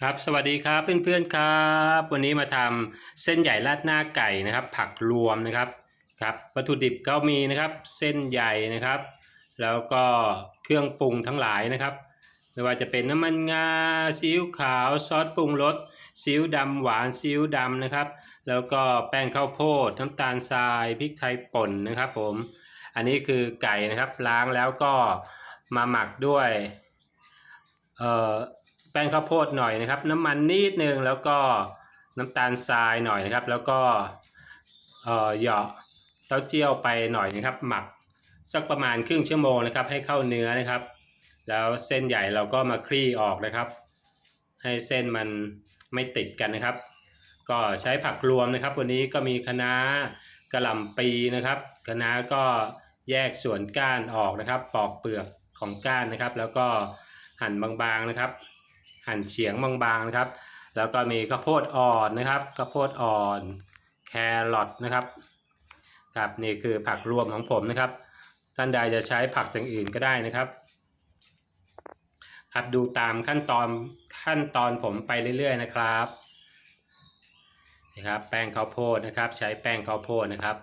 ครับสวัสดีครับเพื่อนๆครับ วันนี้มาทำเส้นใหญ่ราดหน้าไก่นะครับ ผักรวมนะครับครับวัตถุดิบก็มีนะครับ เส้นใหญ่นะครับ แล้วก็เครื่องปรุงทั้งหลายนะครับ ไม่ว่าจะเป็นน้ำมันงาซีอิ๊วขาวซอสปรุงรสซีอิ๊วดำหวานซีอิ๊วดำนะครับ แล้วก็แป้งข้าวโพดน้ำตาลทรายพริกไทยป่นนะครับ ผม อันนี้คือไก่นะครับล้างแล้วก็มาหมักด้วยเอ่อ แป้งข้าวโพดหน่อยนะครับ น้ำมันนิดนึงแล้วก็น้ำตาลทรายหน่อยนะครับ แล้วก็เอ่อเหยาะเต้าเจี้ยวไปหน่อยนะครับ หมักสักประมาณครึ่งชั่วโมงนะครับ ให้เข้าเนื้อนะครับ แล้วเส้นใหญ่เราก็มาคลี่ออกนะครับ ให้เส้นมันไม่ติดกันนะครับ ก็ใช้ผักรวมนะครับ วันนี้ก็มีคะน้ากระหล่ำปีนะครับคะน้าก็แยกส่วนก้านออกนะครับ ปอกเปลือกของก้านนะครับ แล้วก็หั่นบางๆนะครับ หั่นเฉียงบางๆนะครับ แล้วก็มีข้าวโพดอ่อนนะครับข้าวโพดอ่อนแครอทนะครับครับนี่คือผักรวมของผมนะครับ ท่านใดจะใช้ผักอย่างอื่นก็ได้นะครับ ครับดูตามขั้นตอนขั้นตอนผมไปเรื่อย ๆ นะครับนะครับแป้งข้าวโพดนะครับ ใช้แป้งข้าวโพดนะครับ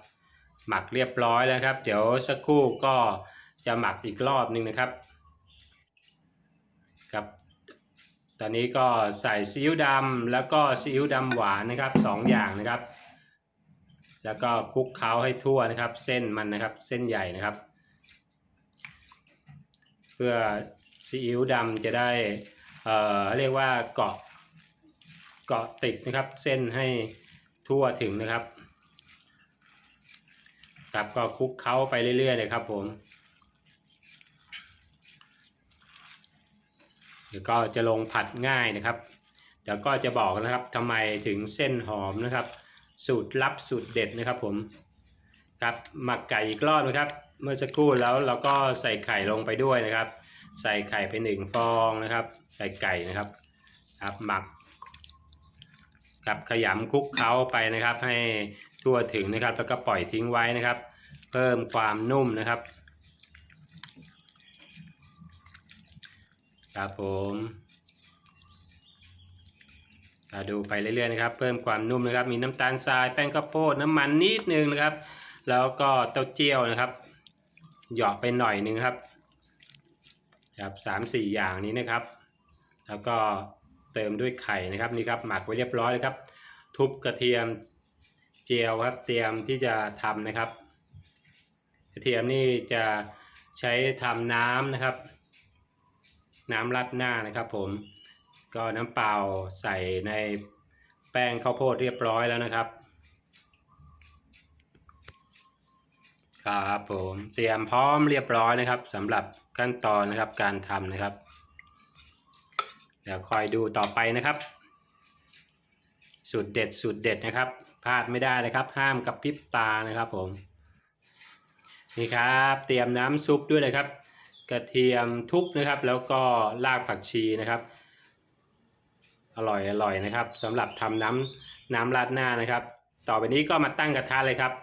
หมักเรียบร้อยแล้วครับ เดี๋ยวสักครู่ก็จะหมักอีกรอบหนึ่งนะครับครับ ตอนนี้ก็ใส่ซีอิ๊วดำแล้วก็ซีอิ๊วดำหวานนะครับสองอย่างนะครับ แล้วก็คลุกเคล้าให้ทั่วนะครับ เส้นมันนะครับเส้นใหญ่นะครับ เพื่อซีอิ๊วดำจะได้เอ่อเรียกว่าเกาะเกาะติดนะครับ เส้นให้ทั่วถึงนะครับครับก็คลุกเคล้าไปเรื่อยๆเลยครับผม เดี๋ยวก็จะลงผัดง่ายนะครับ เดี๋ยวก็จะบอกนะครับทำไมถึงเส้นหอมนะครับ สูตรลับสูตรเด็ดนะครับผมครับหมักไก่อีกรอบนะครับ เมื่อสักครู่แล้วเราก็ใส่ไข่ลงไปด้วยนะครับ ใส่ไข่ไปหนึ่งฟองนะครับ ใส่ไก่นะครับครับหมักกับขยำคลุกเคล้าไปนะครับ ให้ทั่วถึงนะครับ แล้วก็ปล่อยทิ้งไว้นะครับ เพิ่มความนุ่มนะครับ ครับผมดูไปเรื่อยๆนะครับ เพิ่มความนุ่มนะครับ มีน้ำตาลทรายแป้งข้าวโพดน้ำมันนิดนึงนะครับ แล้วก็เต้าเจี้ยวนะครับ หยาะไปหน่อยนึงครับครับสามสี่อย่างนี้นะครับ แล้วก็เติมด้วยไข่นะครับนี่ครับหมักไว้เรียบร้อยเลยครับ ทุบกระเทียมเจียวครับเตรียมที่จะทำนะครับ กระเทียมนี่จะใช้ทำน้ำนะครับ น้ำรัดหน้านะครับผมก็น้ำเปล่าใส่ในแป้งข้าวโพดเรียบร้อยแล้วนะครับ ครับผมเตรียมพร้อมเรียบร้อยนะครับสำหรับขั้นตอนนะครับการทำนะครับ เดี๋ยวคอยดูต่อไปนะครับสูตรเด็ดสูตรเด็ดนะครับพลาดไม่ได้เลยครับ ห้ามกับพริบตานะครับผมนี่ครับ เตรียมน้ำซุปด้วยเลยครับ กระเทียมทุบนะครับ แล้วก็รากผักชีนะครับ อร่อยอร่อยนะครับสำหรับทำน้ำน้ำราดหน้านะครับ ต่อไปนี้ก็มาตั้งกระทะเลยครับ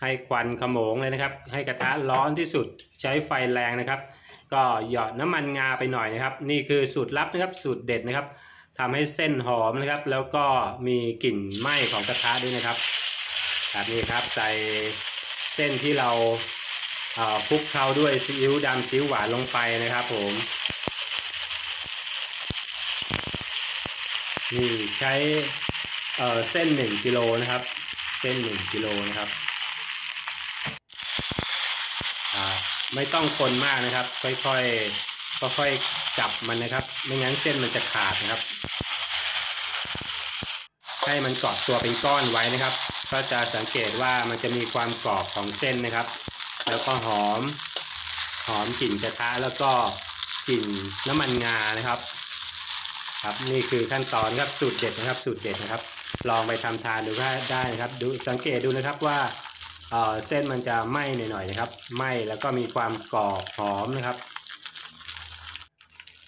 ให้ควันขโมงเลยนะครับ ให้กระทะร้อนที่สุดใช้ไฟแรงนะครับ ก็หยอดน้ำมันงาไปหน่อยนะครับ นี่คือสูตรลับนะครับสูตรเด็ดนะครับทำให้เส้นหอมนะครับ แล้วก็มีกลิ่นไหม้ของกระทะด้วยนะครับแบบนี้ครับใส่เส้นที่เรา คลุกเคล้าด้วยซีอิ๊วดำซีอิ๊วหวานลงไปนะครับ ผมนี่ใช้เเส้น1กิโลนะครับ เส้น1กิโลนะครับไม่ต้องคนมากนะครับ ค่อยๆค่อยๆจับมันนะครับ ไม่งั้นเส้นมันจะขาดนะครับ ให้มันเกาะตัวเป็นก้อนไว้นะครับ ก็จะสังเกตว่ามันจะมีความกรอบของเส้นนะครับ แล้วก็หอม หอมกลิ่นกระทะแล้วก็กลิ่นน้ำมันงานะครับ ครับนี่คือขั้นตอนครับสูตรเด็ดนะครับ สูตรเด็ดนะครับ ลองไปทำทานดูก็ได้นะครับ ดูสังเกตดูนะครับว่าเเส้นมันจะไหม้หน่อยๆนะครับไหม้แล้วก็มีความกรอบหอมนะครับ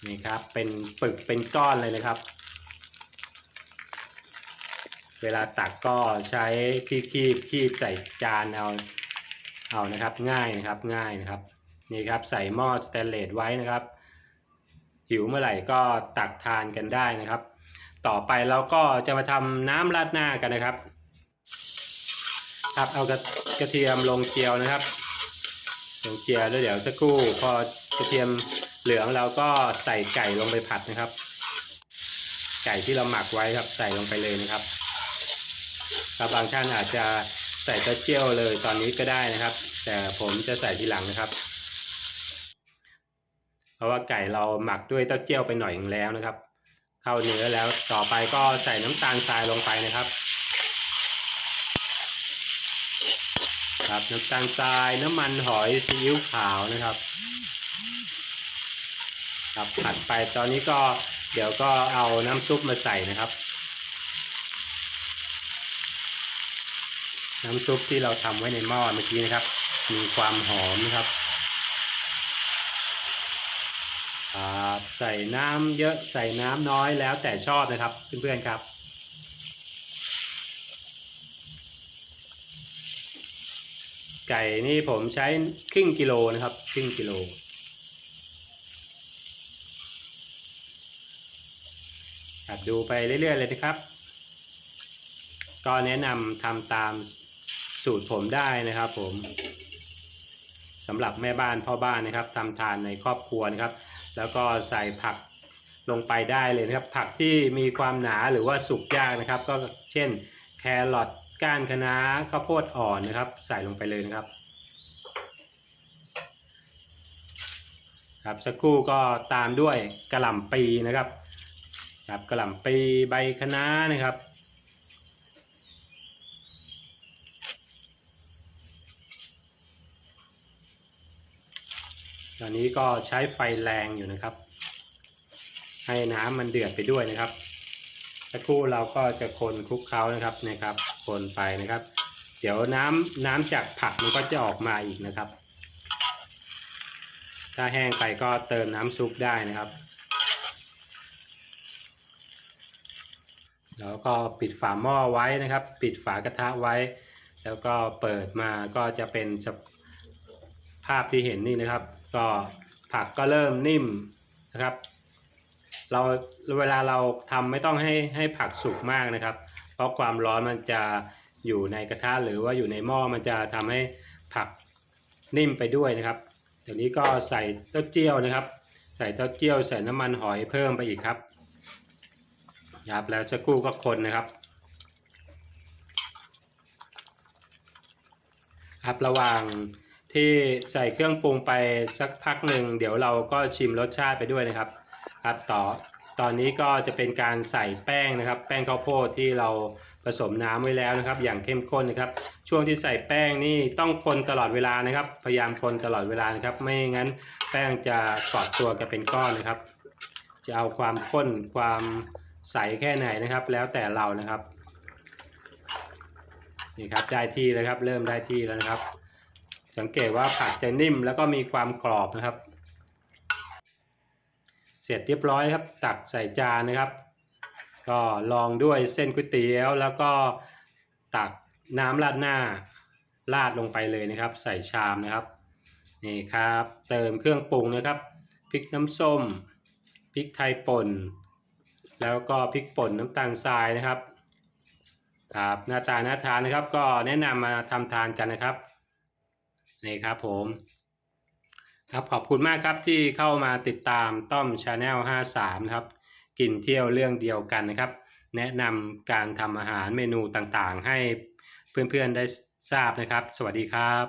นี่ครับเป็นปึกเป็นก้อนเลยนะครับ เวลาตักก็ใช้ที่คีบคีบใส่จานเอา เอานะครับง่ายนะครับง่ายนะครับนี่ครับใส่หม้อสแตนเลสไว้นะครับหิวเมื่อไหร่ก็ตักทานกันได้นะครับ ต่อไปเราก็จะมาทำน้ำราดหน้ากันนะครับครับเอากระกระเทียมลงเจียวนะครับลงเจียวแล้วเดี๋ยวสักครู่พอกระเทียมเหลืองเราก็ใส่ไก่ลงไปผัดนะครับ ไก่ที่เราหมักไว้ครับใส่ลงไปเลยนะครับบางท่านอาจจะ ใส่เต้าเจี้ยวเลยตอนนี้ก็ได้นะครับ แต่ผมจะใส่ทีหลังนะครับ เพราะว่าไก่เราหมักด้วยเต้าเจี้ยวไปหน่อยนึงแล้วนะครับ เข้าเนื้อแล้วต่อไปก็ใส่น้ำตาลทรายลงไปนะครับครับน้ำตาลทรายน้ำมันหอยซีอิ๊วขาวนะครับครับผัดไปตอนนี้ก็เดี๋ยวก็เอาน้ำซุปมาใส่นะครับ น้ำซุปที่เราทำไว้ในหม้อเมื่อกี้นะครับ มีความหอมนะครับครับใส่น้ำเยอะใส่น้ำน้อยแล้วแต่ชอบนะครับเพื่อนๆครับไก่นี่ผมใช้ครึ่งกิโลนะครับครึ่งกิโลครับดูไปเรื่อยๆเลยนะครับ ก็แนะนำทำตาม สูตรผมได้นะครับ ผมสำหรับแม่บ้านพ่อบ้านนะครับทำทานในครอบครัวนะครับ แล้วก็ใส่ผักลงไปได้เลยนะครับ ผักที่มีความหนาหรือว่าสุกยากนะครับ ก็เช่นแครอทก้านคะน้าข้าวโพดอ่อนนะครับ ใส่ลงไปเลยนะครับ ครับสักครู่ก็ตามด้วยกระหล่ำปีนะครับ ครับกระหล่ำปีใบคะน้านะครับ ตอนนี้ก็ใช้ไฟแรงอยู่นะครับ ให้น้ำมันเดือดไปด้วยนะครับสักครู่เราก็จะคนคลุกเคล้านะครับนะครับ คนไปนะครับ เดี๋ยวน้ำน้ำจากผักมันก็จะออกมาอีกนะครับ ถ้าแห้งไปก็เติมน้ำซุปได้นะครับแล้วก็ปิดฝาหม้อไว้นะครับ ปิดฝากระทะไว้ แล้วก็เปิดมาก็จะเป็นภาพที่เห็นนี่นะครับ ก็ผักก็เริ่มนิ่มนะครับ เราเวลาเราทำไม่ต้องให้ให้ผักสุกมากนะครับ เพราะความร้อนมันจะอยู่ในกระทะหรือว่าอยู่ในหม้อมันจะทำให้ผักนิ่มไปด้วยนะครับเดี๋ยวนี้ก็ใส่เต้าเจี้ยวนะครับ ใส่เต้าเจี้ยวใส่น้ำมันหอยเพิ่มไปอีกครับครับแล้วสักครู่ก็คนนะครับครับระหว่าง ที่ใส่เครื่องปรุงไปสักพักหนึ่งเดี๋ยวเราก็ชิมรสชาติไปด้วยนะครับ ครับต่อตอนนี้ก็จะเป็นการใส่แป้งนะครับ แป้งข้าวโพดที่เราผสมน้ำไว้แล้วนะครับ อย่างเข้มข้นนะครับ ช่วงที่ใส่แป้งนี่ต้องคนตลอดเวลานะครับ พยายามคนตลอดเวลานะครับ ไม่งั้นแป้งจะเกาะตัวกันเป็นก้อนนะครับ จะเอาความข้นความใสแค่ไหนนะครับ แล้วแต่เรานะครับนี่ครับได้ที่แล้วครับ เริ่มได้ที่แล้วนะครับ สังเกตว่าผักจะนิ่มแล้วก็มีความกรอบนะครับ เสร็จเรียบร้อยครับ ตักใส่จานนะครับ ก็ลองด้วยเส้นก๋วยเตี๋ยวแล้วก็ตักน้ำราดหน้าราดลงไปเลยนะครับ ใส่ชามนะครับนี่ครับ เติมเครื่องปรุงนะครับพริกน้ำส้มพริกไทยป่น แล้วก็พริกป่นน้ำตาลทรายนะครับครับหน้าตาน่าทานนะครับ ก็แนะนำมาทำทานกันนะครับ นี่ครับผมครับขอบคุณมากครับที่เข้ามาติดตามต้อมชาแนล53นะครับ กินเที่ยวเรื่องเดียวกันนะครับ แนะนำการทำอาหารเมนูต่างๆ ให้เพื่อนๆได้ทราบนะครับ สวัสดีครับ